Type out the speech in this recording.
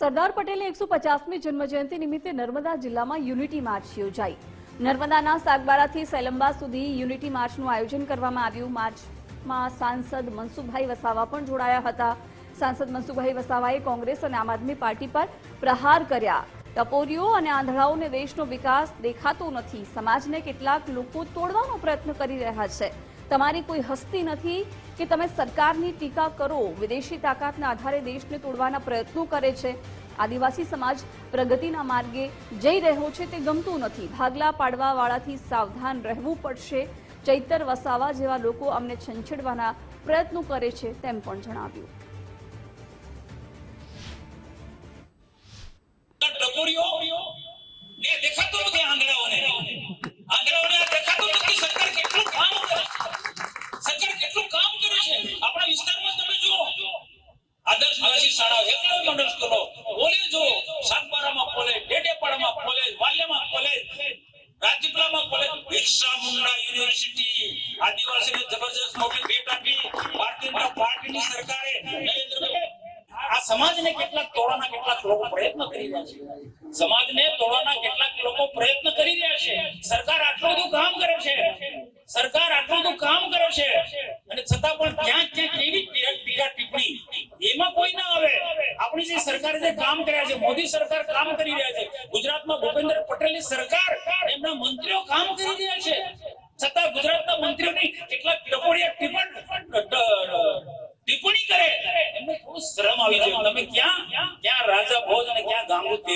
સરદાર પટેલની એકસો પચાસમી જન્મજયંતિ નિમિત્તે નર્મદા જિલ્લામાં યુનિટી માર્ચ યોજાઈ. નર્મદાના સાગબારાથી સેલંબા સુધી યુનિટી માર્ચનું આયોજન કરવામાં આવ્યું. માર્ચમાં સાંસદ મનસુખભાઈ વસાવા પણ જોડાયા હતા. સાંસદ મનસુખભાઈ વસાવાએ કોંગ્રેસ અને આમ આદમી પાર્ટી પર પ્રહાર કર્યા. ટપોરીઓ અને આંધળાઓને દેશનો વિકાસ દેખાતો નથી. સમાજને કેટલાક લોકો તોડવાનો પ્રયત્ન કરી રહ્યા છે. તમારી કોઈ હસ્તી નથી કે તમે સરકારની ટીકા કરો, વિદેશી તાકાતના આધારે દેશને તોડવાના પ્રયત્નો કરે છે. આદિવાસી સમાજ પ્રગતિના માર્ગે જઈ રહ્યો છે તે ગમતું નથી. ભાગલા પાડવાવાળાથી સાવધાન રહેવું પડશે. ચૈતર વસાવા જેવા લોકો અમને છંછેડવાના પ્રયત્નો કરે છે તેમ પણ જણાવ્યું. મોડલ કોલેજ સાગબારામાં કોલેજ ડેડેપાડામાં કોલેજ વાલ્યામાં કોલેજ રાજપીપળામાં કોલેજ બિરસા મુંડા યુનિવર્સિટી. આદિવાસીને જબરજસ્ત મોટી ભેટ આપી. ભારતીય જનતા પાર્ટીની સરકારે આ સમાજને કેટલાક તોડવાના કેટલાક લોકો પ્રયત્ન કરી રહ્યા છે. સમાજને તોડવાના કેટલાક લોકો પ્રયત્ન કરી રહ્યા છે. સરકાર આટલું બધું કામ કરે છે. સરકાર આટલું બધું કામ કરે છે. અને છતાં પણ ક્યાંક જે કામ કર્યા છે. મોદી સરકાર કામ કરી રહ્યા છે. ગુજરાતમાં ભૂપેન્દ્ર પટેલની સરકાર એમના મંત્રીઓ કામ કરી રહ્યા છે. છતાં ગુજરાતના મંત્રીઓની કેટલાક ટપોડિયા ટિપ્પણ ટિપ્પણી કરે. એમને થોડું શરમ આવી જાય તમે ક્યાં? ક્યાં રાજા ભોજ અને ક્યાં ગામનું તેલ